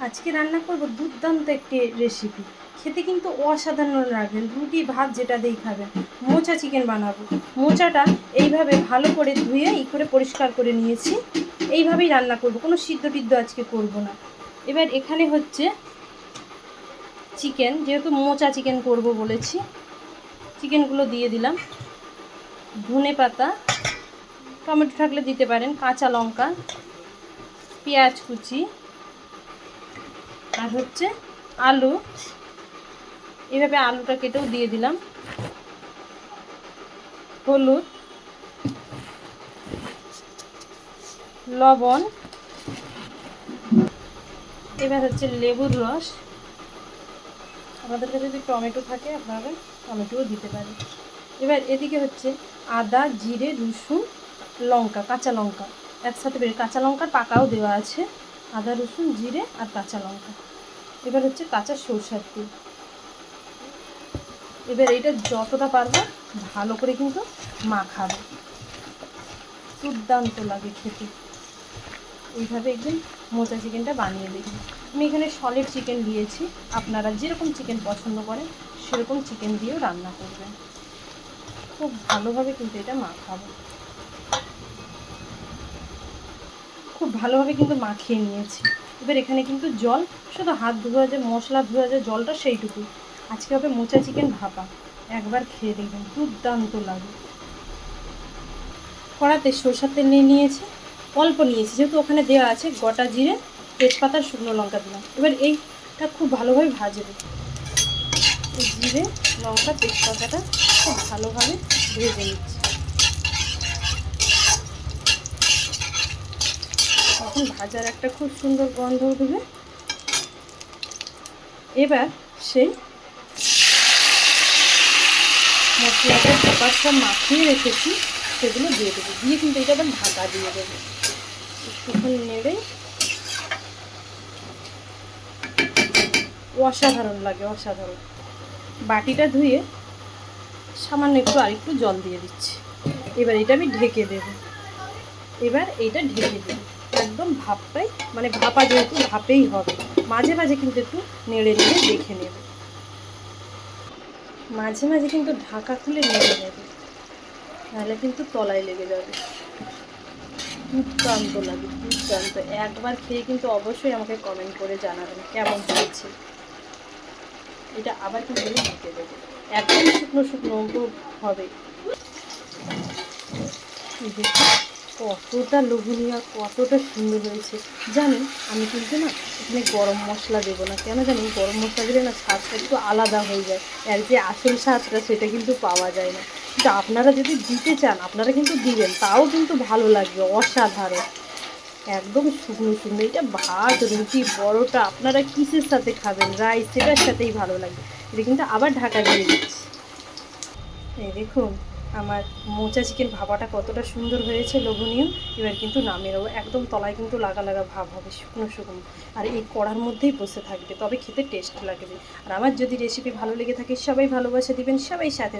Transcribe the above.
আজকে রান্না করব দুর্দান্ত একটি রেসিপি খেতে কিন্তু অসাধারণ লাগবেন রুটি, ভাত যেটা দিয়েই খাবেন। মোচা চিকেন বানাবো। মোচাটা এইভাবে ভালো করে ধুয়ে ই করে পরিষ্কার করে নিয়েছি। এইভাবেই রান্না করব। কোনো সিদ্ধ টিদ্ধ আজকে করব না। এবার এখানে হচ্ছে চিকেন যেহেতু মোচা চিকেন করব বলেছি চিকেনগুলো দিয়ে দিলাম। ধনে পাতা, টমেটো থাকলে দিতে পারেন, কাঁচা লঙ্কা, পেঁয়াজ কুচি আর হচ্ছে আলু। এভাবে আলুটা কেটেও দিয়ে দিলাম। হলুদ, লবণ, এবার হচ্ছে লেবুর রস। আমাদের কাছে যদি টমেটো থাকে, আপনারা টমেটোও দিতে পারেন। এবার এদিকে হচ্ছে আদা, জিরে, রসুন, লঙ্কা, কাঁচা লঙ্কা। একসাথে বের কাঁচা লঙ্কার পাকাও দেওয়া আছে। আদা, রসুন, জিরে আর কাঁচা লঙ্কা। এবার হচ্ছে কাঁচা সরষার তেল। এবার এইটা যতটা পারব ভালো করে কিন্তু মাখাবো। দুর্দান্ত লাগে খেতে। এইভাবে একদিন মোচা চিকেনটা বানিয়ে দেখুন। আমি এখানে সলিড চিকেন দিয়েছি। আপনারা যেরকম চিকেন পছন্দ করেন, সেরকম চিকেন দিয়েও রান্না করবেন। খুব ভালোভাবে কিন্তু এটা মাখাবো। খুব ভালোভাবে কিন্তু মাখিয়ে নিয়েছি। এবার এখানে কিন্তু জল, শুধু হাত ধোয়া যে মশলা ধোয়া যে জলটা সেইটুকু। আজকে হবে মোচা চিকেন ভাপা। একবার খেয়ে দেখবেন, দুর্দান্ত লাগে। কড়াতে সরষার তেল নিয়ে নিয়েছি, অল্প নিয়েছি, যেহেতু ওখানে দেওয়া আছে গোটা জিরে, তেজপাতা, শুকনো লঙ্কা দিলাম। এবার এইটা খুব ভালোভাবে ভাজবে। জিরে, লঙ্কা, তেজপাতাটা খুব ভালোভাবে ভেজে নিচ্ছি। ভাজার একটা খুব সুন্দর গন্ধ উঠবে। এবার সেই মশলাটা ব্যাপারটা মাখিয়ে রেখেছি, সেগুলো দিয়ে দেবো। দিয়ে কিন্তু এটা আবার ঢাকা দিয়ে দেবো। একটুখানি নেড়ে অসাধারণ লাগে, অসাধারণ। বাটিটা ধুয়ে সামান্য একটু আরেকটু জল দিয়ে দিচ্ছি। এবার এটা আমি ঢেকে দেবো। এবার এইটা ঢেকে দেবো। একদম ভাপটাই মানে ভাপা যেহেতু ভাপেই হবে। মাঝে মাঝে কিন্তু একটু নেড়ে নেড়ে দেখে নেবে। মাঝে মাঝে কিন্তু ঢাকা খুলে নেড়ে নেবে। নাহলে কিন্তু তলায় লেগে যাবে। দুর্দান্ত লাগে, দুর্দান্ত। একবার খেয়ে কিন্তু অবশ্যই আমাকে কমেন্ট করে জানাবেন কেমন হয়েছে। এটা আবার কিন্তু ঢেকে দেবো। একদম শুকনো শুকনো হবে। কতটা লোভনীয় আর কতটা সুন্দর হয়েছে। জানেন, আমি কিন্তু না এখানে গরম মশলা দেবো না। কেন জানেন, গরম মশলা দিলে না স্বাদটা একটু আলাদা হয়ে যায়। আর যে আসল স্বাদটা, সেটা কিন্তু পাওয়া যায় না। কিন্তু আপনারা যদি দিতে চান, আপনারা কিন্তু দিবেন। তাও কিন্তু ভালো লাগবে, অসাধারণ। একদম শুকনো শুকনো। এটা ভাত, রুটি বড়টা আপনারা কিসের সাথে খাবেন? রাইস, সেটার সাথেই ভালো লাগবে। এটা কিন্তু আবার ঢাকা দিয়ে দিচ্ছি। এই দেখুন। আমার মোচা চিকেন ভাবাটা কতটা সুন্দর হয়েছে লোভনীয়, এবার কিন্তু নামিয়ে নেব একদম তলায় কিন্তু লাগা লাগা ভাব হবে শুকনো শুকনো আর এই কড়ার মধ্যেই বসে থাকবে, তবে খেতে টেস্ট লাগবে আর আমার যদি রেসিপি ভালো লেগে থাকে, সবাই ভালোবাসা দিবেন, সবাই সাথে।